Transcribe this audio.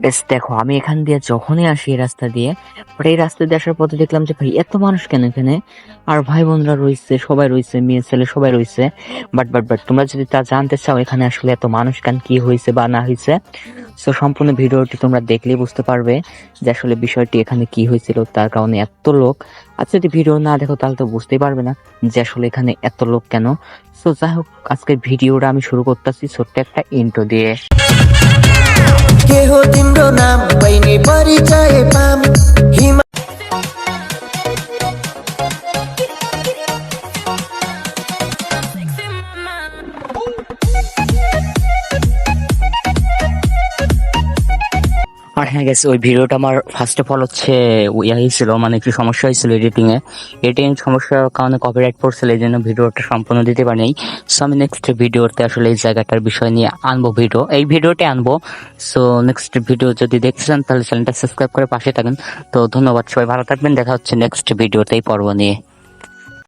বেশ, দেখো, আমি এখান দিয়ে যখনই আসি এই রাস্তা দিয়ে বাট এই রাস্তা দিয়ে আসার পথে দেখলাম যে, ভাই, এত মানুষ কেন এখানে? আর ভাই বোনরা রয়েছে, সবাই রয়েছে, মেয়ে, ছেলে, সবাই রয়েছে। বাট বাট বাট তোমরা যদি তা জানতে চাও, এখানে আসলে এত মানুষ কেন, কি হয়েছে বা না হয়েছে? সো সম্পূর্ণ ভিডিওটি তোমরা দেখলেই বুঝতে পারবে যে, আসলে বিষয়টি এখানে কি হয়েছিল, তার কারণে এত লোক। আর যদি ভিডিও না দেখো, তাহলে তো বুঝতেই পারবে না যে, আসলে এখানে এত লোক কেন? সো যাই হোক, আজকের ভিডিওটা আমি শুরু করতেছি ছোট্ট একটা ইন্ট্রো দিয়ে। আর হ্যাঁ গেছে ওই ভিডিওটা আমার ফার্স্ট অফ অল হচ্ছে ইয়ে হয়েছিল মানে একটু সমস্যা হয়েছিল এডিটিং এ। এডিটিং সমস্যার কারণে কপিরাইট পড়ছিল, এই জন্য ভিডিওটা সম্পূর্ণ দিতে পারিনি। সো আমি নেক্সট ভিডিওতে আসলে এই জায়গাটার বিষয় নিয়ে আনব ভিডিও এই ভিডিওটি আনব। সো নেক্সট ভিডিও যদি দেখতে চান, তাহলে চ্যানেলটা সাবস্ক্রাইব করে পাশে থাকেন। তো ধন্যবাদ, সবাই ভালো থাকবেন, দেখা হচ্ছে নেক্সট ভিডিওতে এই পর্ব নিয়ে।